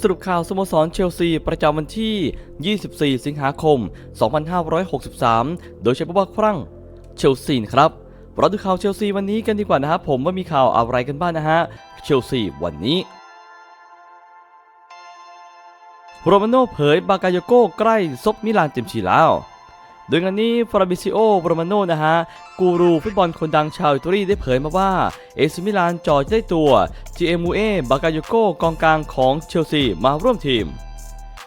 สรุปข่าวสโมสรเชลซี ประจำวันที่ 24 สิงหาคม 2563 โดยใช้ผู้ว่าครั้งเชลซีครับเราดูข่าวเชลซีวันนี้กันดีกว่านะครับผมว่ามีข่าวอะไรกันบ้างนะฮะเชลซีวันนี้โรมาโน่เผยบากายโกใกล้ซบมิลานเต็มทีแล้ว โดยงานนี้ฟราบิซิโอโรมาโนนะฮะ กูรูฟุตบอลคนดังชาวอิตาลีได้เผยมาว่า เอซิมิลานจอจะได้ตัวจีเอมูเอบากาโยโกกองกลางของเชลซีมาร่วมทีม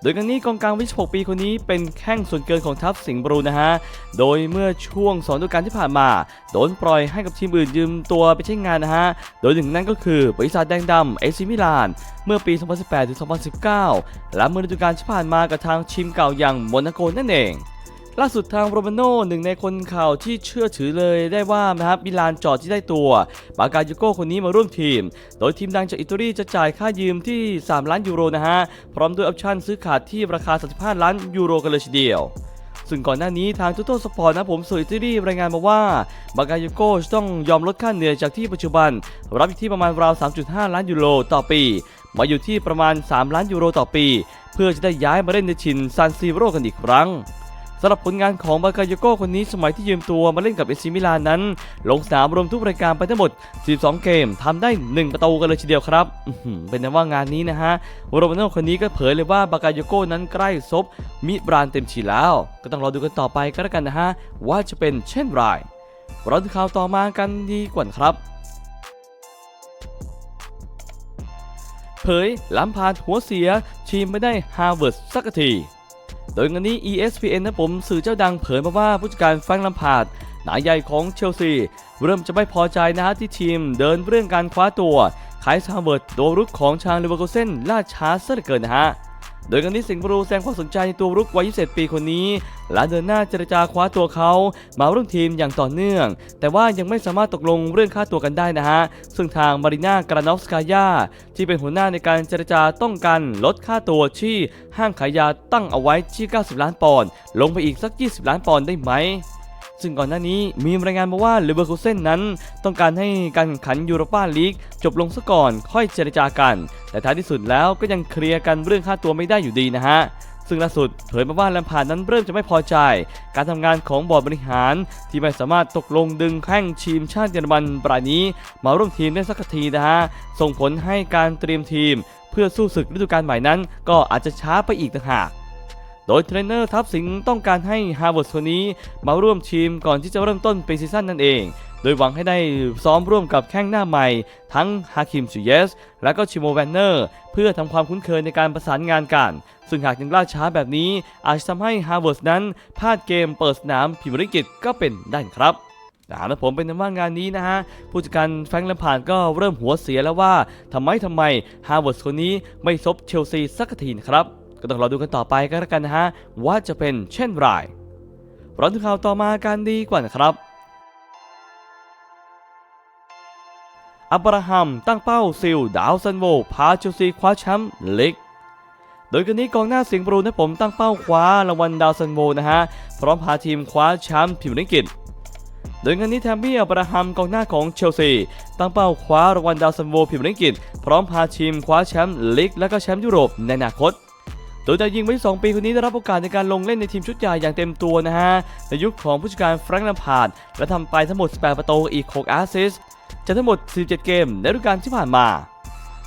โดยกันนี้กองกลางวิ26ปีคนนี้เป็นแข้งส่วนเกินของทัพสิงห์บรูนะฮะ โดยเมื่อช่วง2ฤดูกาลที่ผ่านมา โดนปล่อยให้กับทีมอื่นยืมตัวไปใช้งานนะฮะ โดยหนึ่งนั่นก็คือบริษัทแดงดำเอซิมิลาน เมื่อปี 2018 ถึง 2019 และเมื่อฤดูกาลที่ผ่านมากับทางทีมเก่าอย่างโมนาโกนั่นเอง ล่าสุดทางโรมาโน่หนึ่งในคนข่าวที่เชื่อถือเลยได้ว่านะครับมิลานจอดที่ได้ตัวบากาโยโก้คนนี้มาร่วมทีม โดยทีมดังจากอิตาลีจะจ่ายค่ายืมที่ 3 ล้านยูโรนะฮะ พร้อมด้วยออปชั่นซื้อขาดที่ราคา 35 ล้านยูโรกันเลยทีเดียวซึ่งก่อนหน้านี้ทางทูตสปอร์ตนะผมสื่ออิตาลีรายงานมาว่าบากาโยโกจะต้องยอมลดค่าเหนื่อยจากที่ปัจจุบัน รับอยู่ที่ประมาณราว 3.5 ล้านยูโรต่อปี มาอยู่ที่ประมาณ 3 ล้านยูโรต่อปี เพื่อจะได้ย้ายมาเล่นในชินซานซีโร่กันอีกครั้ง สำหรับผลงานของบากายโกคนนี้สมัยที่ยืมตัวมาเล่นกับเอซิมิลานนั้น ลงสนามรวมทุกรายการไปทั้งหมด 12 เกมทำได้ 1 ประตูกันเลยทีเดียวครับเป็นนั้นว่างานนี้นะฮะโรมาโน่คนนี้ก็เผยเลยว่าบากายโกนั้นใกล้ซบมิบรานเต็มทีแล้ว ก็ต้องรอดูกันต่อไปก็แล้วกันนะฮะว่าจะเป็นเช่นไรเราดูข่าวต่อมากันดีกว่าครับเผยล้ำพาดหัวเสีย ทีมไม่ได้ฮาร์วาร์ดสักที โดยงานนี้ ESPN นะผมสื่อเจ้าดังเผยมาว่าผู้จัดการแฟรงค์ลัมพาร์ดนายใหญ่ของเชลซี เริ่มจะไม่พอใจนะฮะที่ทีมเดินเรื่องการคว้าตัวขายซาเวิร์ดตัวรุกของชางเลเวอร์โกเซนล่าช้าซะเหลือเกินนะฮะ โดยงานนี้สิงห์บรูแสดงความสนใจในตัวรุกวัย 27 ปีคนนี้ และเดินหน้าเจรจาคว้าตัวเขามาร่วมทีมอย่างต่อเนื่อง แต่ว่ายังไม่สามารถตกลงเรื่องค่าตัวกันได้นะฮะ ซึ่งทางมาริน่ากรานอฟสกายาที่เป็นหัวหน้าในการเจรจาต้องการลดค่าตัวที่ห้างขายยาตั้งเอาไว้ที่ 90 ล้านปอนด์ลงไปอีกสัก 20 ล้านปอนด์ได้ไหม ซึ่งก่อนหน้านี้มีรายงานมาว่าเลเวอร์คูเซนนั้น ต้องการให้การแข่งขันยูโรปาลีกจบลงซะก่อนค่อยเจรจากัน แต่ท้ายที่สุดแล้วก็ยังเคลียร์กันเรื่องค่าตัวไม่ได้อยู่ดีนะฮะซึ่งล่าสุดเผยมาว่าแลมพาร์ดนั้นเริ่มจะไม่พอใจ การทำงานของบอร์ดบริหาร ที่ไม่สามารถตกลงดึงแข้งทีมชาติเยอรมันปรายนี้ มาร่วมทีมได้สักทีนะฮะ ส่งผลให้การเตรียมทีม เพื่อสู้ศึกฤดูกาลใหม่นั้น ก็อาจจะช้าไปอีกต่างหาก โดยเทรนเนอร์ทัพสิงต้องการให้ฮาร์วาร์ดคนนี้มาร่วมทีมก่อนที่จะเริ่มต้นปีซีซั่นนั่นเอง โดยหวังให้ได้ซ้อมร่วมกับแข้งหน้าใหม่ ทั้งฮาคิมซูเยส และก็ชิโมแวนเนอร์ เพื่อทำความคุ้นเคยในการประสานงานกัน ซึ่งหากยังล่าช้าแบบนี้ อาจจะทำให้ฮาร์วาร์ดนั้นพลาดเกมเปิดสนามพรีเมียร์ลีกอังกฤษก็เป็นได้ครับอ่าแล้วผมเป็นนว่างานนี้นะฮะ ผู้จัดการแฟรงค์แลมพาร์ดก็เริ่มหัวเสียแล้วว่าทำไมทำไมฮาร์วาร์ดคนนี้ไม่ซบเชลซีสักทีนะครับ ก็ต้องรอดูกันต่อไปก็แล้วกันนะฮะว่าจะเป็นเช่นไรราดูข่าวต่อมากันดีกว่านะครับอับราฮัมตั้งเป้าซิลดาวซันโวพาเชลซีคว้าแชมป์ลีกโดยกันนี้กองหน้าเสียงบรูนะผมตั้งเป้าคว้ารางวัลดาวซันโวนะฮะพร้อมพาทีมคว้าแชมป์พรีเมียร์ลีกอังกฤษโดยงานนี้แทมมี่อับราฮัมกองหน้าของเชลซีตั้งเป้าคว้ารางวัลดาวซันโวพรีเมียร์ลีกอังกฤษพร้อมพาทีมคว้าแชมป์ลีกและก็แชมป์ยุโรปในอนาคต โดยดาวยิงวัย2ปีคนนี้ได้รับโอกาสในการลงเล่นในทีมชุดใหญ่อย่างเต็มตัวนะฮะ ในยุคของผู้จัดการแฟรงค์ลมพาดและทำไปทั้งหมด 18 ประตูอีก 6 แอสซิสต์จากทั้งหมด 47 เกมในฤดูกาลที่ผ่านมา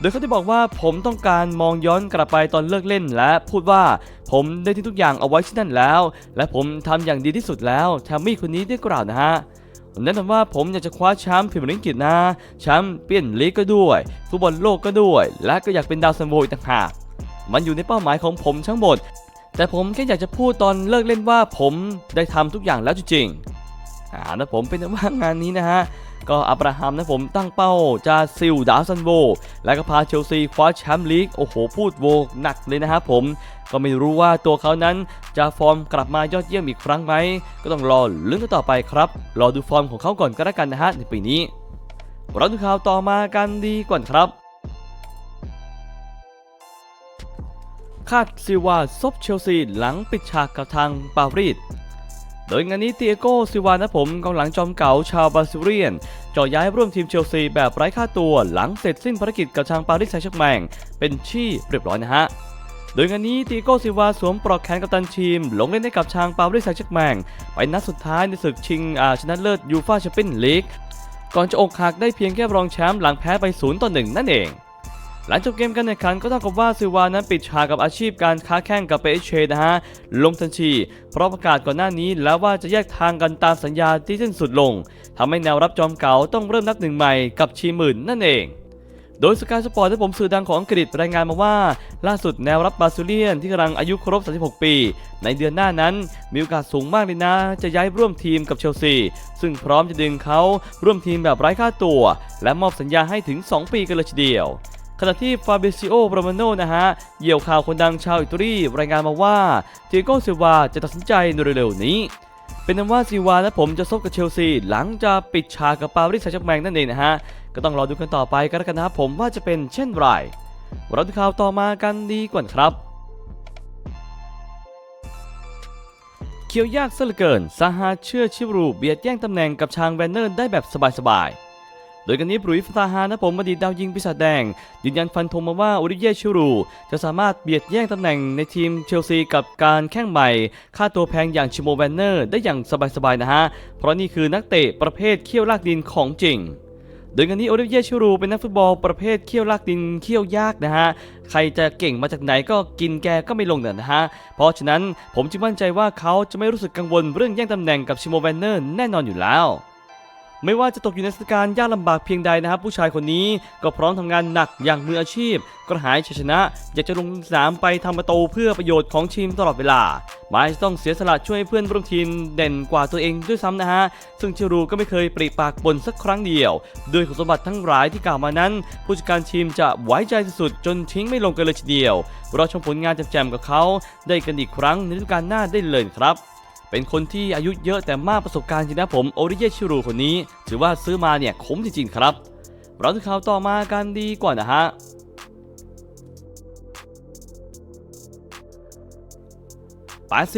โดยเขาได้บอกว่าผมต้องการมองย้อนกลับไปตอนเลิกเล่น และพูดว่าผมได้ทิ้งทุกอย่างเอาไว้ที่นั่นแล้ว และผมทำอย่างดีที่สุดแล้วแทมมี่คนนี้ได้กล่าวนะฮะแนะนำว่าผมอยากจะคว้าแชมป์พรีเมียร์ลีกอังกฤษนะแชมป์เปี้ยนลีกก็ด้วยฟุตบอลโลกก็ด้วย และก็อยากเป็นดาวซันโวอีกต่างหาก มันอยู่ในเป้าหมายของผมทั้งหมด แต่ผมแค่อยากจะพูดตอนเลิกเล่นว่าผมได้ทำทุกอย่างแล้วจริงๆอ่านะผมเป็นว่างานนี้นะฮะก็อับราฮัมนะผมตั้งเป้าจะซิลดาวซันโว และก็พาเชลซีคว้าแชมป์ลีก โอ้โห พูดโวหนักเลยนะครับผม ก็ไม่รู้ว่าตัวเขานั้นจะฟอร์มกลับมายอดเยี่ยมอีกครั้งไหม ก็ต้องรอลุ้นกันต่อไปครับ รอดูฟอร์มของเขาก่อนก็แล้วกันนะฮะในปีนี้เราดูข่าวต่อมากันดีก่อนครับ คาดซิวาซบเชลซีหลังปิดฉากกับทางปารีสโดยงานนี้เตียโกซิวานะผมกองหลังจอมเก่าชาวบราซิเลียนเจ่อย้ายร่วมทีมเชลซีแบบไร้ค่าตัวหลังเสร็จสิ้นภารกิจกับทางปารีสแซงต์แชร์แมงเป็นที่เรียบร้อยนะฮะโดยงานนี้ตีโกซิวาสวมปลอกแขนกัปตันทีม ลงเล่นให้กับชางปารีสแซงต์แชร์แมงไปนัดสุดท้ายในศึกชิงชนะเลิศยูฟ่าแชมเปี้ยนลีกก่อนจะอกหักได้เพียงแค่รองแชมป์หลังแพ้ไป0ต่อ1นั่นเอง หลังจบเกมการแข่งขันก็เท่ากับว่าซิวานั้นปิดฉากกับอาชีพการค้าแข่งกับเปเชนะฮะลงทันทีเพราะประกาศก่อนหน้านี้แล้วว่าจะแยกทางกันตามสัญญาที่สิ้นสุดลงทำให้แนวรับจอมเก่าต้องเริ่มนับหนึ่งใหม่กับชีหมื่นนั่นเองโดยสกายสปอร์ตที่ผมสื่อดังของอังกฤษรายงานมาว่า ล่าสุดแนวรับบาซูเลียนที่กำลังอายุครบ 36 ปี ในเดือนหน้านั้นมีโอกาสสูงมากเลยนะ จะย้ายร่วมทีมกับเชลซี ซึ่งพร้อมจะดึงเขาร่วมทีมแบบไร้ค่าตัว และมอบสัญญาให้ถึง 2 ปีกันเลยทีเดียว ณะที่ฟาเบซิโอโรมาโนนะฮะเหยี่ยวข่าวคนดังชาวอิตาลีรายงานมาว่าเทียโกซิวาจะตัดสินใจในเร็วๆนี้ เป็นนั้นว่าซิวาและผมจะซบกับเชลซี หลังจะปิดฉากกับปารีสแซงต์แชร์แมงนั่นเองนะฮะ ก็ต้องรอดูกันต่อไปกันแล้วกันนะครับผมว่าจะเป็นเช่นไรเราดูข่าวต่อมากันดีกว่าครับเคียวยากซะเหลือเกินซาฮาเชื่อชิบรูเบียดแย่งตำแหน่งกับชางแวนเนอร์ได้แบบสบายๆ โดยกันนี้ปรุยฟซาฮานะผมอดีตดาวยิงปีศาจแดง ยืนยันฟันธงมาว่าโอริเย่ชิรู จะสามารถเบียดแย่งตำแหน่งในทีมเชลซีกับการแข่งใหม่ ค่าตัวแพงอย่างชิโมแวนเนอร์ได้อย่างสบายๆนะฮะ เพราะนี่คือนักเตะประเภทเขี้ยวลากดินของจริงโดยกันนี้โอลิเวียชิรูเป็นนักฟุตบอลประเภทเขี้ยวลากดินเขี้ยวยากนะฮะ ใครจะเก่งมาจากไหนก็กินแกก็ไม่ลงเนี่ยนะฮะ เพราะฉะนั้นผมจึงมั่นใจว่าเขาจะไม่รู้สึกกังวลเรื่องแย่งตำแหน่งกับชิโมแวนเนอร์แน่นอนอยู่แล้ว ไม่ว่าจะตกอยู่ในสถานการณ์ยากลำบากเพียงใดนะครับ ผู้ชายคนนี้ก็พร้อมทำงานหนักอย่างมืออาชีพกระหายชัยชนะ อยากจะลงสนามไปทำประตูเพื่อประโยชน์ของทีมตลอดเวลาไม่ต้องเสียสละช่วยเพื่อนร่วมทีมเด่นกว่าตัวเองด้วยซ้ำนะฮะ ซึ่งชิรูก็ไม่เคยปริปากบ่นสักครั้งเดียว ด้วยคุณสมบัติทั้งหลายที่กล่าวมานั้น ผู้จัดการทีมจะไว้ใจสุดๆจนทิ้งไม่ลงกันเลยทีเดียวรอชมผลงานแจ่มๆกับเขาได้กันอีกครั้งในฤดูกาลหน้าได้เลยครับ เป็นคนที่อายุเยอะแต่มากประสบการณ์จริงนะผมโอริเยชิรูคนนี้ถือว่าซื้อมาเนี่ยคุ้มจริงๆครับ เราดูข่าวต่อมากันดีกว่านะฮะ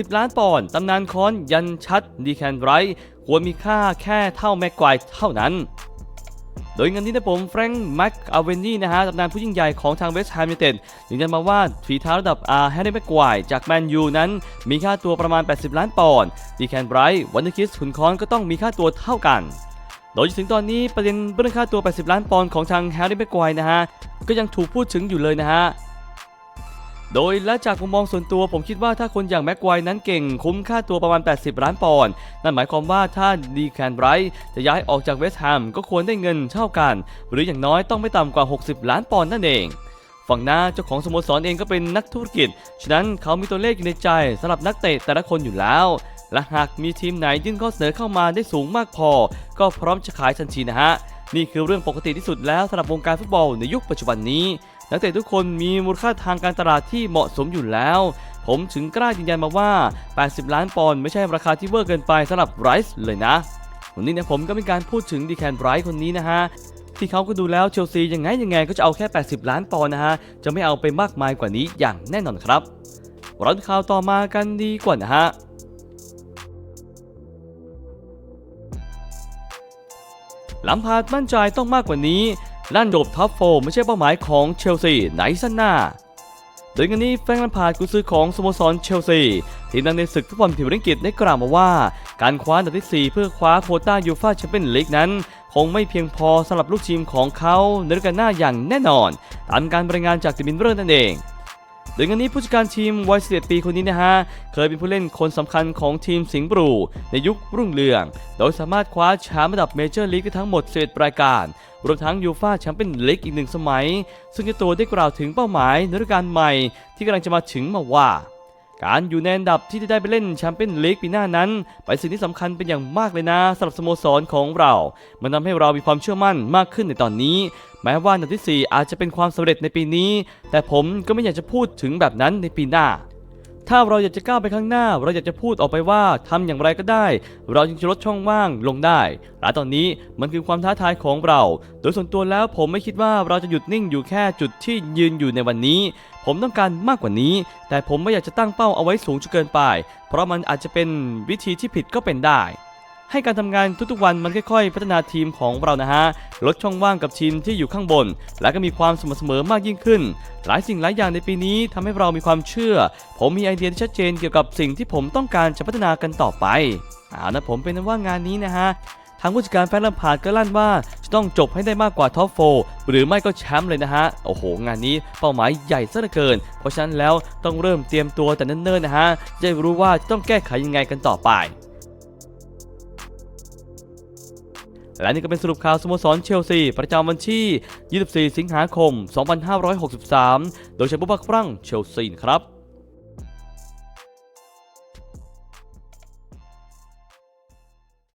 80 ล้านปอนด์ตำนานค้อนยันชัดดีแคนไรท์ควรมีค่าแค่เท่าแม็กควเท่านั้น โดยเงินนี้นะผมแฟรงค์แม็กอาเวนนี่นะฮะตำนานผู้ยิ่งใหญ่ของทางเวสต์แฮมยูเต็ดยืนยันมาว่าฝีเท้าระดับอาร์แฮร์รี่แม็กควายจากแมนยูนั้นมีค่าตัวประมาณ 80 ล้านปอนด์ดีแคนไบรท์วันเดอร์คิสขุนคอนก็ต้องมีค่าตัวเท่ากันโดยจนถึงตอนนี้ประเด็นเรื่องค่าตัว 80 ล้านปอนด์ของทางแฮร์รี่แม็กควายนะฮะ ก็ยังถูกพูดถึงอยู่เลยนะฮะ โดยและจากมุมมองส่วนตัวผมคิดว่าถ้าคนอย่างแม็กควนั้นเก่งคุ้มค่าตัวประมาณ 80 ล้านปอนด์นั่นหมายความว่าถ้าดีแคนไบรท์จะย้ายออกจากเวสต์แฮมก็ควรได้เงินเท่ากัน หรืออย่างน้อยต้องไม่ต่ำกว่า 60 ล้านปอนด์นั่นเองฝั่งหน้าเจ้าของสโมสรเองก็เป็นนักธุรกิจ ฉะนั้นเขามีตัวเลขอยู่ในใจสำหรับนักเตะแต่ละคนอยู่แล้ว และหากมีทีมไหนยื่นข้อเสนอเข้ามาได้สูงมากพอ ก็พร้อมจะขายทันทีนะฮะ นี่คือเรื่องปกติที่สุดแล้วสำหรับวงการฟุตบอลในยุคปัจจุบันนี้ นักเตะทุกคนมีมูลค่าทางการตลาดที่เหมาะสมอยู่แล้ว ผมถึงกล้ายืนยันมาว่า 80 ล้านปอนด์ไม่ใช่ราคาที่เวอร์เกินไปสำหรับไรส์เลยนะ วันนี้เนี่ยผมก็มีการพูดถึงดีแคนไรส์คนนี้นะฮะที่เขาก็ดูแล้วเชลซียังไงยังไงก็จะเอาแค่ 80 ล้านปอนด์นะฮะ จะไม่เอาไปมากมายกว่านี้อย่างแน่นอนครับราดูข่าวต่อมากันดีกว่านะฮะลำพาดมั่นใจต้องมากกว่านี้ ลั่นจบท็อปโฟไม่ใช่เป้าหมายของเชลซีในสั้นหน้าโดยงานนี้แฟรงค์ลัมพาร์ดกุซือของสโมสรเชลซีทีมดังในศึกฟุตบอลพรีเมียร์ลีกได้กล่าวมาว่า การคว้าอันดับที่ 4 เพื่อคว้าโคต้ายูฟ่าแชมเปี้ยนลีกนั้น คงไม่เพียงพอสำหรับลูกทีมของเขาในฤดูกาลหน้าอย่างแน่นอน ตามการรายงานจากดิมินเรอร์นั่นเอง โดยงานนี้ผู้จัดการทีมวัย11ปีคนนี้นะฮะ เคยเป็นผู้เล่นคนสำคัญของทีมสิงห์บรู ในยุครุ่งเรือง โดยสามารถคว้าแชมป์ระดับเมเจอร์ลีกได้ทั้งหมด11รายการ รวมทั้งยูฟ่าแชมเปี้ยนลีกอีกหนึ่งสมัย ซึ่งเจ้าตัวได้กล่าวถึงเป้าหมายในฤดูกาลใหม่ ที่กำลังจะมาถึงมาว่า การอยู่ในอันดับที่จะได้ไปเล่นแชมเปี้ยนลีกปีหน้านั้นเป็นสิ่งที่สำคัญเป็นอย่างมากเลยนะสำหรับสโมสรของเรา มันทำให้เรามีความเชื่อมั่นมากขึ้นในตอนนี้ แม้ว่าอันดับที่ 4 อาจจะเป็นความสำเร็จในปีนี้ แต่ผมก็ไม่อยากจะพูดถึงแบบนั้นในปีหน้า ถ้าเราอยากจะก้าวไปข้างหน้า เราอยากจะพูดออกไปว่าทำอย่างไรก็ได้ เราจึงจะลดช่องว่างลงได้และตอนนี้มันคือความท้าทายของเรา โดยส่วนตัวแล้วผมไม่คิดว่าเราจะหยุดนิ่งอยู่แค่จุดที่ยืนอยู่ในวันนี้ ผมต้องการมากกว่านี้ แต่ผมไม่อยากจะตั้งเป้าเอาไว้สูงจนเกินไป เพราะมันอาจจะเป็นวิธีที่ผิดก็เป็นได้ ให้การทำงานทุกๆวันมันค่อยๆ พัฒนาทีมของเรานะฮะลดช่องว่างกับทีมที่อยู่ข้างบน และก็มีความสม่ำเสมอมากยิ่งขึ้น หลายสิ่งหลายอย่างในปีนี้ทำให้เรามีความเชื่อ ผมมีไอเดียที่ชัดเจนเกี่ยวกับสิ่งที่ผมต้องการจะพัฒนากันต่อไปเอานะผมเป็นนั้นว่างานนี้นะฮะทางผู้จัดการแฟนลำพาร์ดก็ลั่นว่า จะต้องจบให้ได้มากกว่าท็อปโฟหรือไม่ก็แชมป์เลยนะฮะ โอ้โห งานนี้เป้าหมายใหญ่ซะเหลือเกิน เพราะฉะนั้นแล้วต้องเริ่มเตรียมตัวแต่เนิ่นๆนะฮะจะรู้ว่าจะต้องแก้ไขยังไงกันต่อไป และนี่ก็เป็นสรุปข่าวสโมสรเชลซี ประจำวันที่ 24 สิงหาคม 2563 โดยเช้บุบักฟรังเชลซีครับ